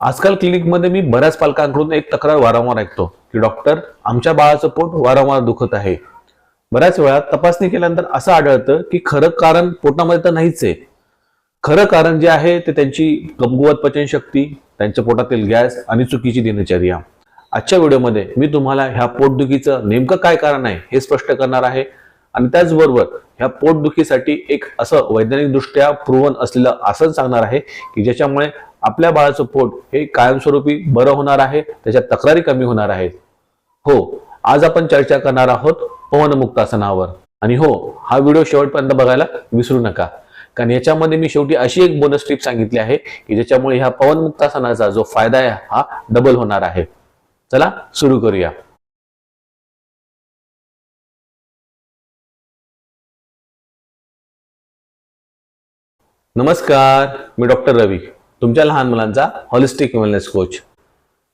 आजकाल क्लिनिकमध्ये मी बऱ्याच पालकांकडून एक तक्रार वारंवार ऐकतो की डॉक्टर आमच्या बाळाचं पोट वारंवार दुखत आहे. बऱ्याच वेळा तपासणी केल्यानंतर असं आढळतं की खरं कारण पोटामध्ये तर नाहीच आहे. खरं कारण जे आहे ते त्यांची कमकुवत पचनशक्ती त्यांच्या पोटातील गॅस आणि चुकीची दिनचर्या. आजच्या व्हिडिओमध्ये मी तुम्हाला ह्या पोटदुखीचं नेमकं काय कारण आहे हे स्पष्ट करणार आहे. आणि त्याचबरोबर ह्या पोटदुखीसाठी एक असं वैज्ञानिकदृष्ट्या प्रूव्हन असलेलं आसन सांगणार आहे की ज्याच्यामुळे आपल्या बाळाचं पोट हे कायमस्वरूपी बरं होणार आहे त्याच्या तक्रारी कमी होणार आहेत. हो आज आपण चर्चा करणार आहोत पवनमुक्तासनावर आणि हो हा व्हिडिओ शेवटपर्यंत बघायला विसरू नका. कारण याच्यामध्ये मी शेवटी अशी एक बोनस टिप सांगितली आहे की ज्याच्यामुळे ह्या पवनमुक्तासनाचा जो फायदा आहे हा डबल होणार आहे. चला सुरू करूया. नमस्कार मी डॉक्टर रवी. तुमच्या लहान मुलांचा हॉलिस्टिक वेलनेस कोच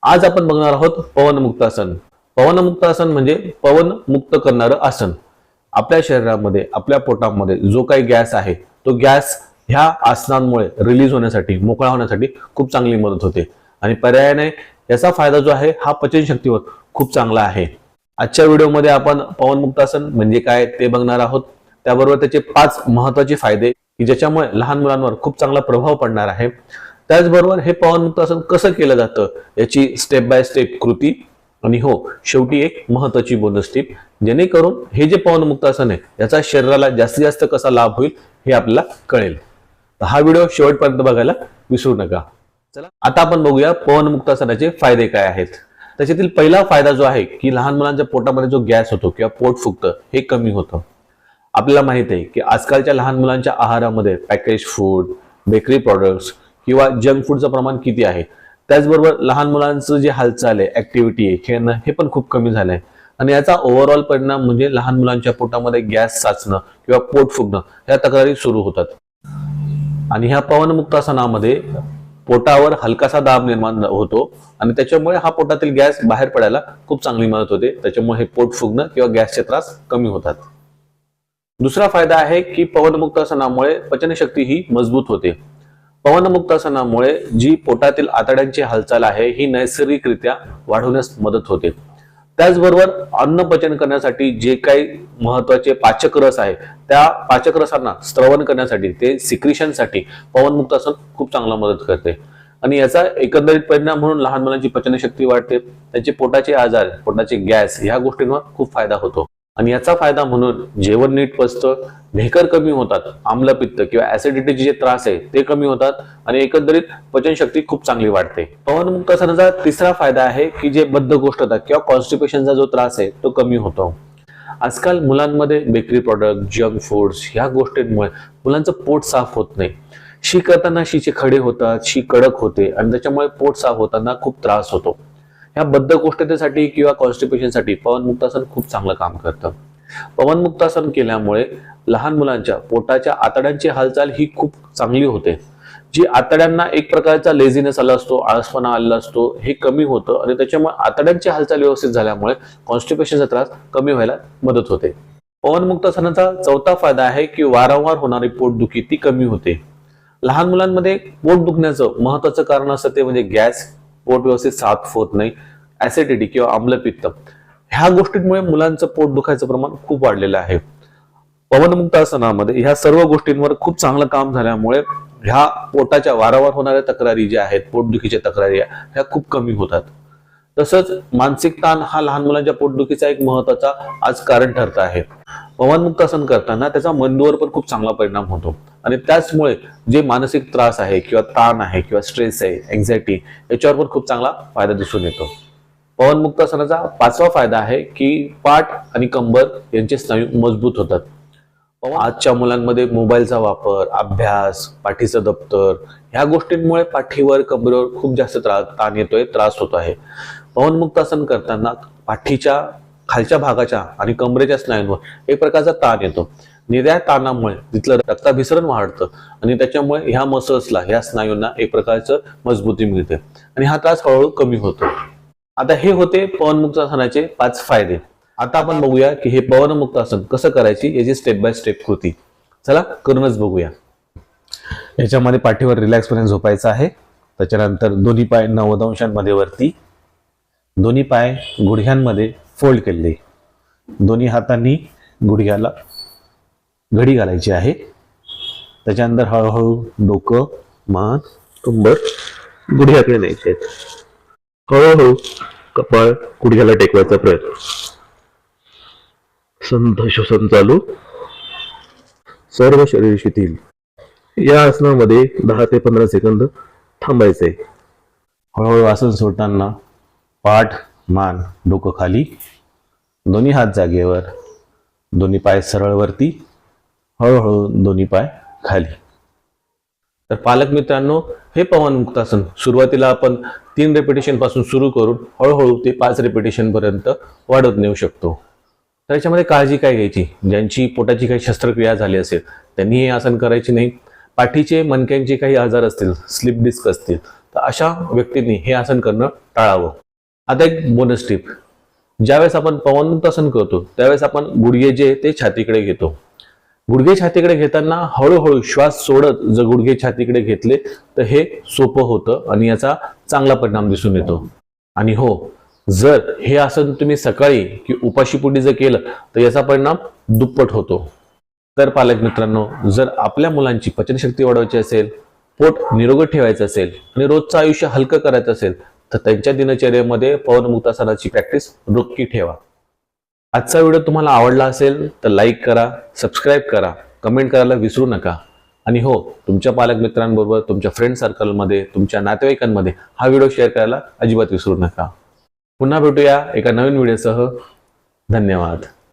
आज आपण बघणार आहोत पवनमुक्तासन पवनमुक्तासन म्हणजे पवन मुक्त करणारं आसन. आपल्या शरीरामध्ये आपल्या पोटामध्ये जो काही गॅस आहे तो गॅस ह्या आसनांमुळे रिलीज होण्यासाठी मोकळा होण्यासाठी खूप चांगली मदत होते. आणि पर्यायाने याचा फायदा जो आहे हा पचनशक्तीवर खूप चांगला आहे. आजच्या व्हिडिओमध्ये आपण पवनमुक्तासन म्हणजे काय ते बघणार आहोत. त्याबरोबर त्याचे पाच महत्त्वाचे फायदे की ज्याच्यामुळे लहान मुलांवर खूप चांगला प्रभाव पडणार आहे. त्याचबरोबर हे पवनमुक्तासन कसं केलं जातं याची स्टेप बाय स्टेप कृती. आणि हो शेवटी एक महत्वाची बोनस टीप जेणेकरून हे जे पवनमुक्तासन आहे याचा शरीराला जास्तीत जास्त कसा लाभ होईल हे आपल्याला कळेल. तर हा व्हिडिओ शेवटपर्यंत बघायला विसरू नका. चला आता आपण बघूया पवनमुक्तासनाचे फायदे काय आहेत. त्याच्यातील पहिला फायदा जो आहे की लहान मुलांच्या पोटामध्ये जो गॅस होतो किंवा पोट फुगतं हे कमी होतं. आपल्याला माहीत आहे की आजकालच्या लहान मुलांच्या आहारामध्ये पॅकेज फूड बेकरी प्रॉडक्ट्स किंवा जंक फूडचं प्रमाण किती आहे? त्याचबरोबर लहान मुलांचं जे हालचाल आहे ऍक्टिव्हिटी आहे खेळणं हे पण खूप कमी झालंय. आणि याचा ओव्हरऑल परिणाम म्हणजे लहान मुलांच्या पोटामध्ये गॅस साचणं किंवा पोट फुगणं या तक्रारी सुरू होतात. आणि ह्या पवनमुक्तासनामध्ये पोटावर हलकासा दाब निर्माण होतो आणि त्याच्यामुळे हा पोटातील गॅस बाहेर पडायला खूप चांगली मदत होते. त्याच्यामुळे हे पोट फुगणं किंवा गॅसचे त्रास कमी होतात. दुसरा फायदा आहे की पवनमुक्तासनामुळे पचनशक्ती ही मजबूत होते. पवनमुक्तासनामुळे जी पोटातील आतड्यांची हालचाल आहे ही नैसर्गिकरित्या वाढवण्यास मदत होते. त्याचबरोबर अन्न पचन करण्यासाठी जे काही महत्त्वाचे पाचक रस आहे त्या पाचक रसांना स्त्रवण करण्यासाठी ते सिक्रिशनसाठी पवनमुक्तासन खूप चांगला मदत करते. आणि याचा एकंदरीत परिणाम म्हणून लहान मुलांची पचनशक्ती वाढते त्यांचे पोटाचे आजार पोटाचे गॅस ह्या गोष्टींवर खूप फायदा होतो. आणि याचा फायदा म्हणून जेवण नीट पचतं ढेकर कमी होतात आम्लपित्त किंवा ऍसिडिटीचे जे त्रास आहे ते कमी होतात आणि एकंदरीत पचनशक्ती खूप चांगली वाढते. पवनमुक्तासनाचा तिसरा फायदा आहे की जे बद्धकोष्ठता किंवा कॉन्स्टिपेशनचा जो त्रास आहे तो कमी होतो. आजकाल मुलांमध्ये बेकरी प्रॉडक्ट जंक फूड्स ह्या गोष्टींमुळे मुलांचं पोट साफ होत नाही. शी करताना शीचे खडे होतात शी कडक होते आणि त्याच्यामुळे पोट साफ होताना खूप त्रास होतो. ह्या बद्धकोष्ठतेसाठी किंवा कॉन्स्टिपेशनसाठी पवनमुक्तासन खूप चांगलं काम करतं. पवनमुक्तासन केल्यामुळे लहान मुलांच्या पोटाच्या आतड्यांची हालचाल ही खूप चांगली होते. जी आतड्यांना एक प्रकारचा लेझीनेस आला असतो आळसपणा आलेला असतो हे कमी होतं आणि त्याच्यामुळे आतड्यांची हालचाल व्यवस्थित झाल्यामुळे कॉन्स्टिपेशनचा त्रास कमी व्हायला मदत होते. पवनमुक्तासनाचा चौथा फायदा आहे की वारंवार होणारी पोटदुखी ती कमी होते. लहान मुलांमध्ये पोट दुखण्याचं महत्वाचं कारण असतं ते म्हणजे गॅस पोट व्यवस्थित साफ होत नाही. ऍसिडिटी किंवा आम्लपित्त. ह्या गोष्टींमुळे मुलांचं पोट दुखायचं प्रमाण खूप वाढलेलं आहे. पवनमुक्तासनामध्ये ह्या सर्व गोष्टींवर खूप चांगलं काम झाल्यामुळे ह्या पोटाच्या वारंवार होणाऱ्या तक्रारी ज्या आहेत पोटदुखीच्या तक्रारी ह्या खूप कमी होतात. तसंच मानसिक ताण हा लहान मुलांच्या पोटदुखीचा एक महत्त्वाचा आज कारण ठरत आहे. पवनमुक्तासन करताना त्याचा मेंदूवर पण खूप चांगला परिणाम होतो. आणि त्याचमुळे जे मानसिक त्रास आहे किंवा ताण आहे किंवा स्ट्रेस आहे एन्झायटी याच्यावर पण खूप चांगला फायदा दिसून येतो. पवनमुक्तासनाचा पाचवा फायदा आहे की पाठ आणि कंबर यांचे स्नायू मजबूत होतात. आजच्या मुलांमध्ये मोबाईलचा वापर अभ्यास पाठीचं दप्तर ह्या गोष्टींमुळे पाठीवर कंबरेवर खूप जास्त त्रास ताण येतोय त्रास होतो आहे. पवनमुक्तासन करताना पाठीच्या खालच्या भागाच्या आणि कमरेच्या स्नायूंवर एक प्रकारचा ताण येतो. निऱ्या ताणामुळे तिथलं रक्ताभिसरण वाढतं आणि त्याच्यामुळे ह्या मसल्सला ह्या स्नायूंना एक प्रकारचं मजबूती मिळते आणि हा त्रास हळूहळू कमी होतो. आता हे होते पवनमुक्तासनाचे पाच फायदे. आता आपण बघूया की हे पवनमुक्तासन कसं करायची याची स्टेप बाय स्टेप कृती. चला करूनच बघूया. याच्यामध्ये पाठीवर रिलॅक्सपर्यंत झोपायचं आहे. त्याच्यानंतर दोन्ही पाय नव्वद अंशांमध्ये वरती दोन्ही पाय गुडघ्यांमध्ये फोल्ड केले. दोन्ही हातांनी गुडघ्याला घडी घालायची आहे. त्याच्यानंतर हळूहळू डोकं मान कंबर गुडघ्याकडे न्यायचे आहेत. हळूहळू कपाळ गुडघ्याला टेकवायचा प्रयत्न. संत श्वसन चालू. सर्व शरीर शिथिल. या आसनामध्ये दहा ते पंधरा सेकंद थांबायचे. हळूहळू आसन सोडताना पाठ मान डोकं खाली. दोन्ही हात जागेवर. दोन्ही पाय सरळ वरती हळूहळू दोन्ही पाय खाली. तर पालक मित्रांनो हे पवन मुक्तासन सुरुवातीला आपण तीन रेपिटेशनपासून सुरू करून हळूहळू ते पाच रेपिटेशन पर्यंत वाढत नेऊ शकतो. तर याच्यामध्ये काळजी काय घ्यायची? ज्यांची पोटाची काही शस्त्रक्रिया झाली असेल त्यांनी हे आसन करायचे नाही. पाठीचे मणक्यांचे काही आजार असतील स्लिप डिस्क असतील तर अशा व्यक्तींनी हे आसन करणं टाळावं. आता एक बोनस टिप ज्यावेळेस आपण पवनमुक्तासन करतो त्यावेळेस आपण गुडघे जे ते छातीकडे घेतो. गुडघे छातीकडे घेताना हळूहळू श्वास सोडत जर गुडघे छातीकडे घेतले तर हे सोपं होतं आणि याचा चांगला परिणाम दिसून येतो. आणि हो जर हे आसन तुम्ही सकाळी कि उपाशीपोटी जर केलं तर याचा परिणाम दुप्पट होतो. तर पालक मित्रांनो जर आपल्या मुलांची पचनशक्ती वाढवायची असेल पोट निरोगी ठेवायचं असेल आणि रोजचं आयुष्य हलकं करायचं असेल तर त्यांच्या दिनचर्येमध्ये पवनमुक्तासनाची प्रॅक्टिस रोखी ठेवा. आजचा व्हिडिओ तुम्हाला आवडला असेल तर लाईक करा सबस्क्राईब करा कमेंट करायला विसरू नका. आणि हो तुमच्या पालक मित्रांबरोबर तुमच्या फ्रेंड सर्कलमध्ये तुमच्या नातेवाईकांमध्ये हा व्हिडिओ शेअर करायला अजिबात विसरू नका. पुन्हा भेटूया एका नवीन व्हिडिओसह धन्यवाद.